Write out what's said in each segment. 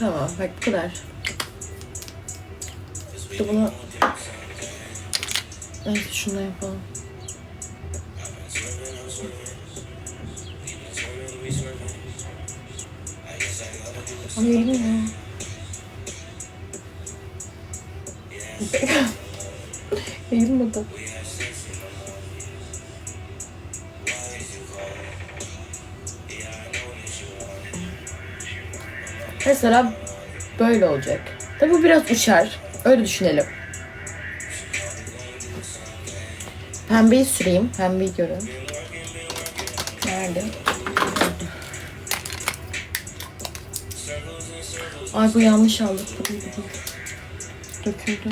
Tamam bak bu kadar. İşte bunu... Neyse şunu yapalım. Ama yedim ya. Mesela böyle olacak. Tabi bu biraz uçar. Öyle düşünelim. Pembeyi süreyim. Pembeyi görün. Nerede? Ay bu yanlış aldık. Döküldü.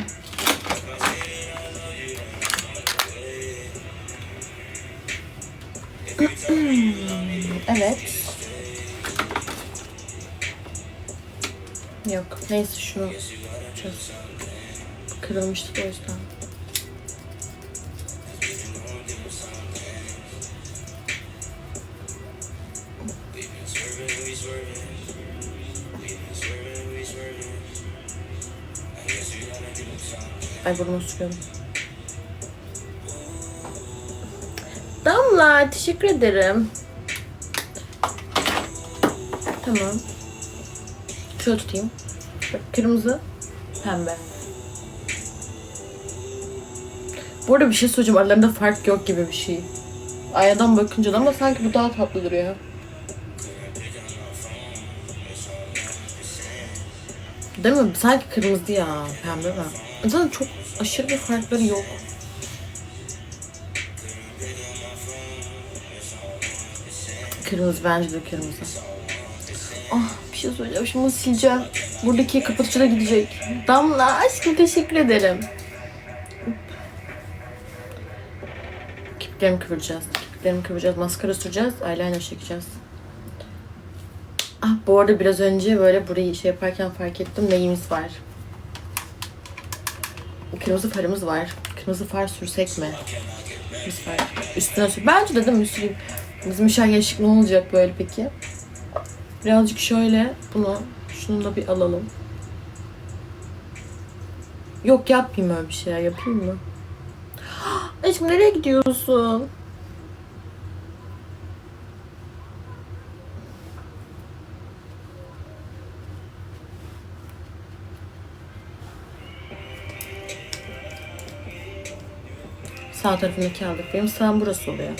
evet. Yok. Neyse şunu çöz. Kırılmıştı o yüzden. Ay burnumu sürüyorum. Damla teşekkür ederim. Tamam. Şöyle tutayım. Kırmızı, pembe. Bu arada bir şey söyleyeceğim. Aralarında fark yok gibi bir şey. Aynadan bakınca da ama sanki bu daha tatlı duruyor. Değil mi? Sanki kırmızı ya. Pembe mi? Zaten çok aşırı bir farkları yok. Kırmızı bence de kırmızı. Bir şey söyleyeceğim. Şimdi bunu sileceğim. Buradaki kapatıcı da gidecek. Damla aşkım teşekkür ederim. Kirpiklerimi kıvıracağız. Kirpiklerimi kıvıracağız. Maskara süreceğiz. Eyeliner çekeceğiz. Ah bu arada biraz önce böyle burayı şey yaparken fark ettim. Neyimiz var? Kırmızı farımız var. Kırmızı far sürsek mi? Kırmızı far. Üstüne sür. Bence de değil mi? Süreyim. Bizim üşengen ışık ne olacak böyle peki? Birazcık şöyle bunu, şunu da bir alalım. Yok yapmayayım öyle bir şey ya. Yapayım mı? Aşkım nereye gidiyorsun? Sağ tarafındaki aldık. Benim sağım burası oluyor.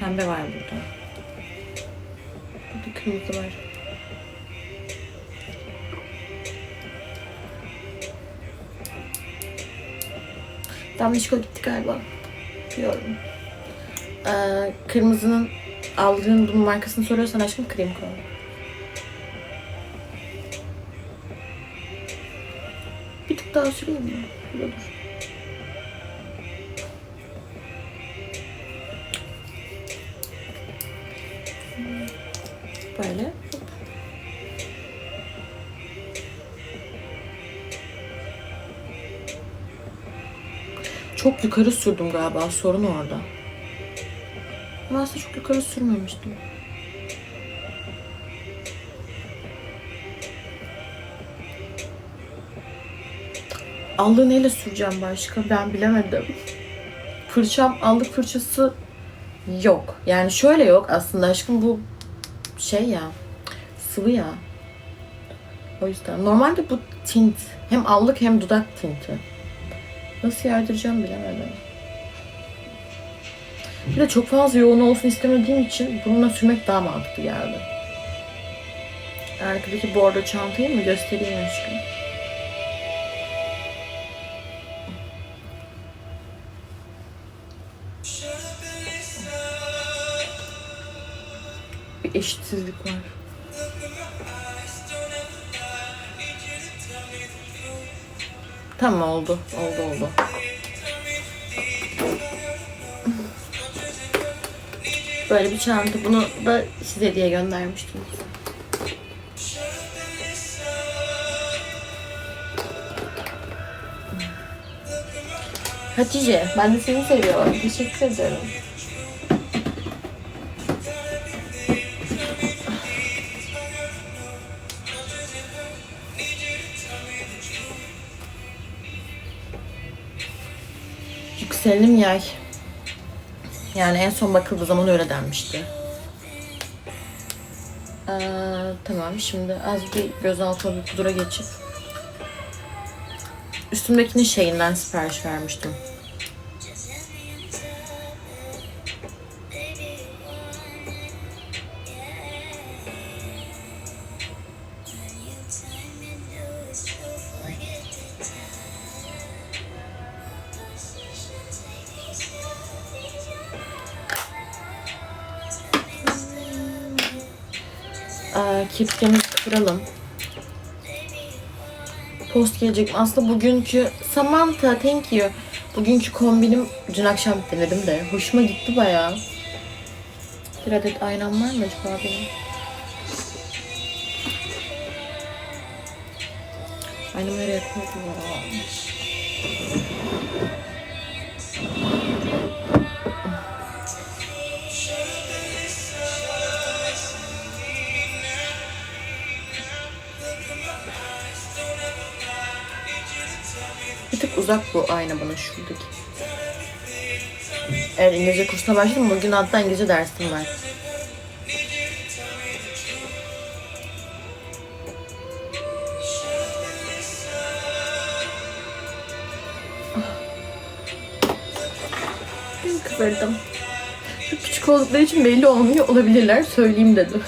Pembe var burada. Burada kırmızı var. Damlışko gitti galiba. Biliyorum. Ee, kırmızının aldığın bunun markasını soruyorsan aşkım krem koy. Bir tık daha süreyim mi? Burada dur. Çok yukarı sürdüm galiba. Sorun orada. Ama aslında çok yukarı sürmemiştim. Allığı neyle süreceğim başka? Ben bilemedim. Fırçam, allık fırçası yok. Yani şöyle yok aslında aşkım bu şey ya sıvı ya. O yüzden. Normalde bu tint. Hem allık hem dudak tinti. Nasıl yardıracağım bilemedim. Bir de çok fazla yoğun olsun istemediğim için bununla sürmek daha mantıklı geldi. Arkadaki bordo çantayı mı göstereyim aşkım? Bir eşitsizlik var. Tamam oldu. Oldu oldu. Böyle bir çanta. Bunu da size diye göndermiştim. Hatice, ben de seni seviyorum. Teşekkür ederim. Yükselenim yay. Yani en son bakıldığı zaman öyle denmişti. Ee, tamam şimdi az bir gözaltı bir pudra geçip üstümdekinin şeyinden sipariş vermiştim. Kirpiklerimizi kıvıralım. Post gelecek. Aslında bugünkü Samantha thank you. Bugünkü kombinim dün akşam denedim de hoşuma gitti bayağı. Bir adet aynam var mı acaba benim? Aynamı nereye koydum ya? Bir tık uzak bu ayna bana şuradaki. Evet İngilizce kursuna başladım. Bugün hatta İngilizce dersim var. Ah. Kıvırdım. Çok küçük oldukları için belli olmuyor olabilirler. Söyleyeyim dedim.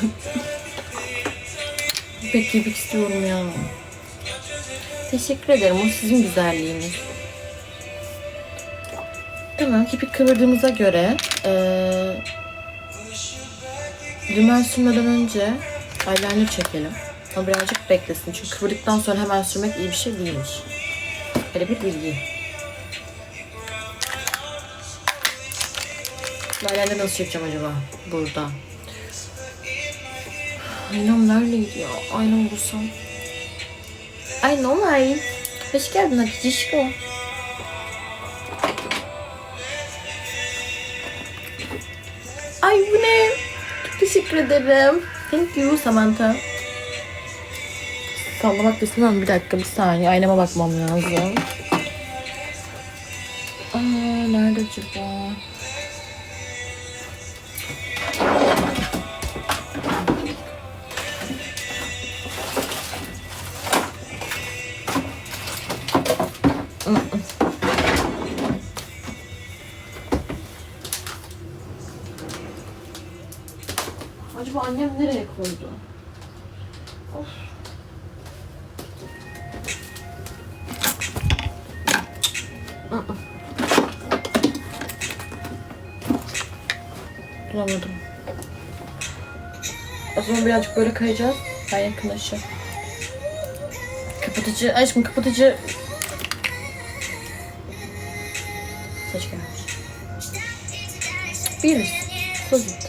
Pek giymek istiyorum ya. Teşekkür ederim. O sizin güzelliğiniz. Tamam. Kipik kıvırdığımıza göre eee rimel sürmeden önce eyeliner çekelim. O birazcık beklesin. Çünkü kıvırdıktan sonra hemen sürmek iyi bir şey değilmiş. Böyle bir bilgi. Eyeliner nasıl çekeceğim acaba? Burada. Aynam neredeydi ya? Aynam bulsam. Ay Nomay. Hoş geldin Akicişko. Ay bu ne? Teşekkür ederim. Thank you Samantha. Sallamak istemem. Bir dakika bir saniye. Aynama bakmam lazım. Aa, nerede acaba? Acaba annem nereye koydu? Of. Bulamadım. O zaman birazcık böyle kayacağız. Ben yakınlaşayım. Kapatıcı, aşkım kapatıcı. Gelmiş. Bir. Pozit.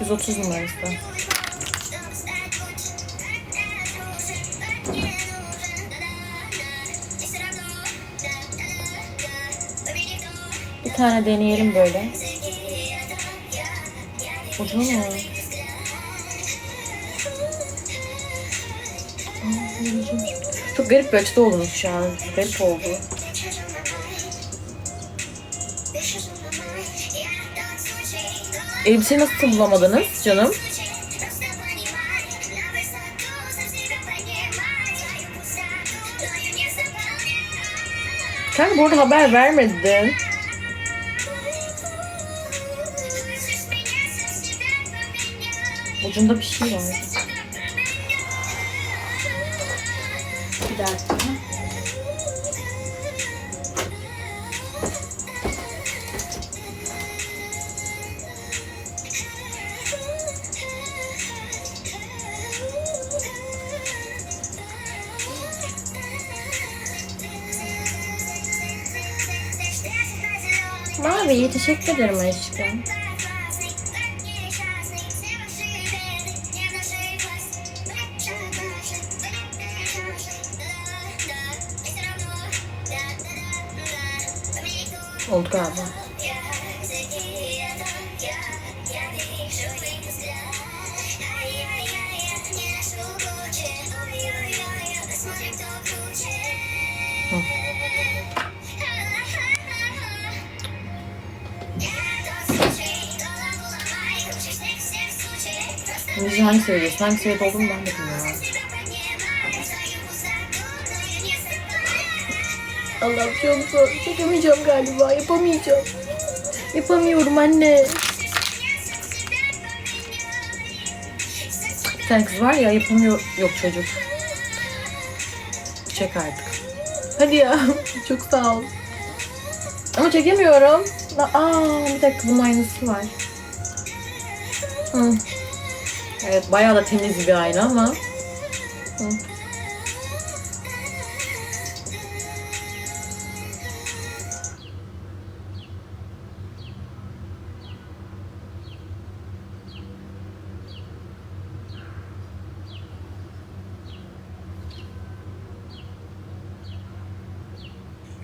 130 numarası. Bir tane deneyelim böyle. Ucu mu? Çok garip bir açıda oldunuz şu an. Garip oldu. Elbiseyi nasıl bulamadınız canım? Kanka bu arada haber vermedin. Ucunda bir şey var. Mavi teşekkür ederim aşkım. Oldu galiba. Müziği hangi seviyedesin? Hangi seviyede olduğunu ben de bilmiyorum. Allah'ım çok zor. Çekemeyeceğim galiba. Yapamayacağım. Yapamıyorum anne. Bir tane kız var ya yapamıyor. Yok çocuk. Çek artık. Hadi ya. Çok sağ ol. Ama çekemiyorum. Aa bir dakika bunun aynısı var. Hı. Evet bayağı da temiz bir ayna ama. Hı.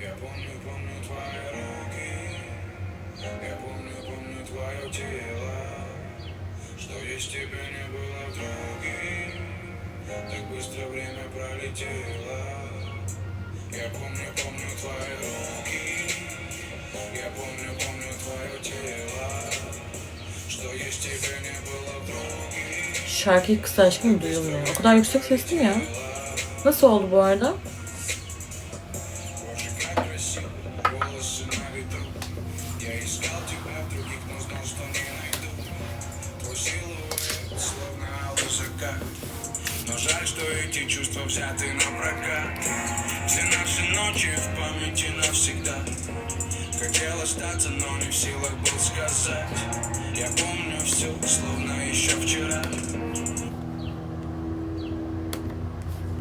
Я помню, помню твои руки Я помню, помню твое тело Что есть тебя не было в других Так быстро время пролетело Я помню, помню твои руки Я помню, помню твое тело Что есть тебя не было в других Şarkıyı kısa aşkım duyulmuyor. O kadar yüksek sesli mi ya? Nasıl oldu bu arada?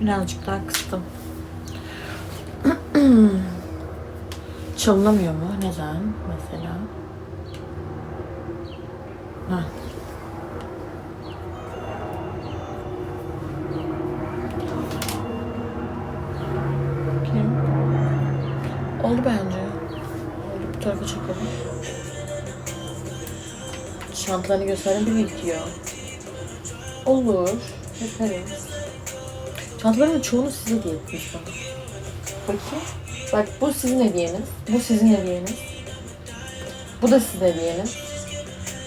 Birazcık daha kıstım. Çalınamıyor mu? Neden? Mesela. Heh. Bakayım. Oldu bence. Oldu. Bu tarafa çekelim. Çantalarını gösterebilir ki ya. Olur. Yaparız. Çantaların çoğunu size hediye etmiş bana. Bakayım. Bak bu sizin hediyeniz. Bu sizin hediyeniz. Bu da sizin hediyeniz.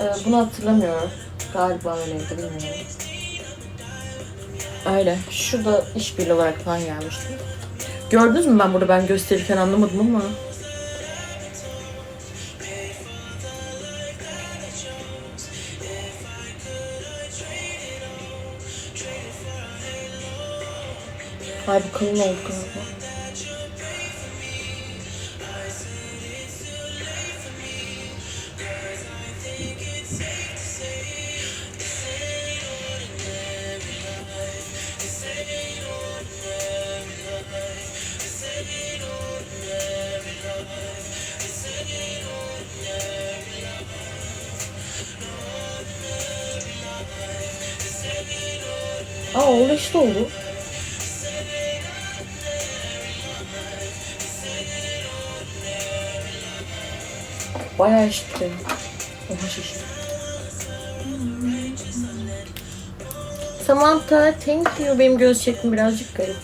Ee, bunu hatırlamıyorum. Galiba öyleydi bilmiyorum. Öyle. Şu da işbirliği olarak falan gelmişti. Gördünüz mü ben burada ben gösterirken anlamadım ama. Ay bu kalın oldu galiba. Aa oldu işte oldu. Bayağı eşitli. Oha şaşırdım. Samantha, thank you. Benim göz şeklim birazcık garip.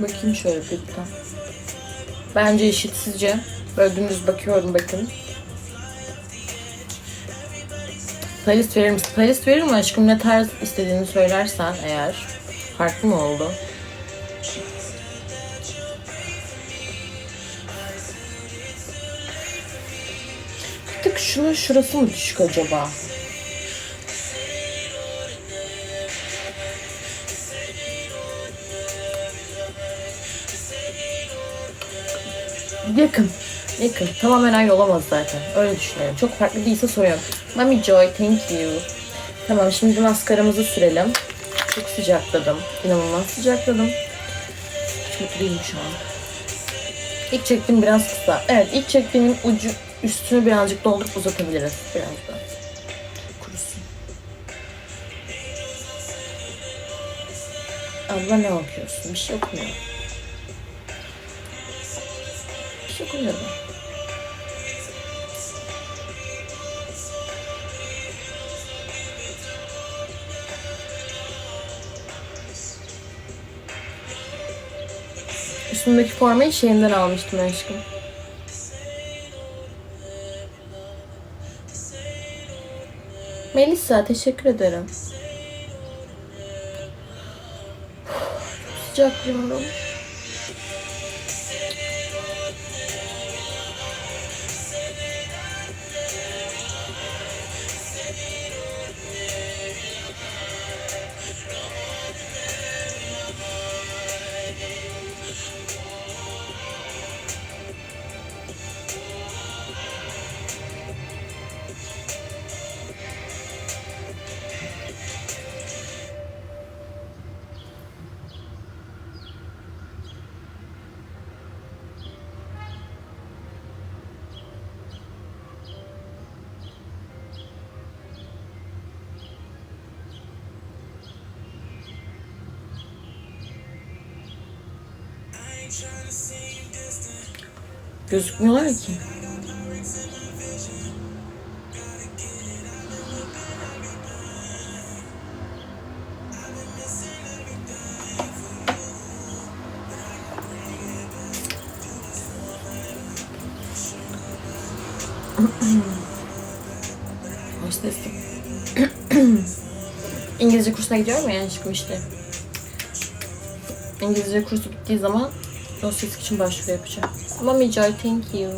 Bakayım şöyle birden. Bence eşitsizce. Böyle dümdüz bakıyorum bakın. Playlist verir misin? Playlist veririm aşkım. Ne tarz istediğini söylersen eğer. Farklı mı oldu? Bir tık şunun şurası mı düşük acaba? Yakın. Yakın. Tamamen aynı olamaz zaten. Öyle düşünüyorum. Çok farklı değilse soruyorum. Mami Joy, thank you. Tamam şimdi maskaramızı sürelim. Çok sıcakladım. İnanılmaz sıcakladım. Hiç mutlu değilim şu an. İlk çektiğim biraz kısa. Evet ilk çektiğimin ucu üstünü birazcık doldurup uzatabiliriz. Biraz da. Kurusun. Abla ne okuyorsun? Bir şey okumuyorum. Bir şey okumuyorum. üstümdeki formayı şeyimden almıştım aşkım. Melisa teşekkür ederim. Sıcak yavrum. Gözükmüyorlar ki. İngilizce kursuna gidiyorum ya aşkım işte. İngilizce kursu bittiği zaman ses için başvuru yapacağım. Mami Joy, thank you.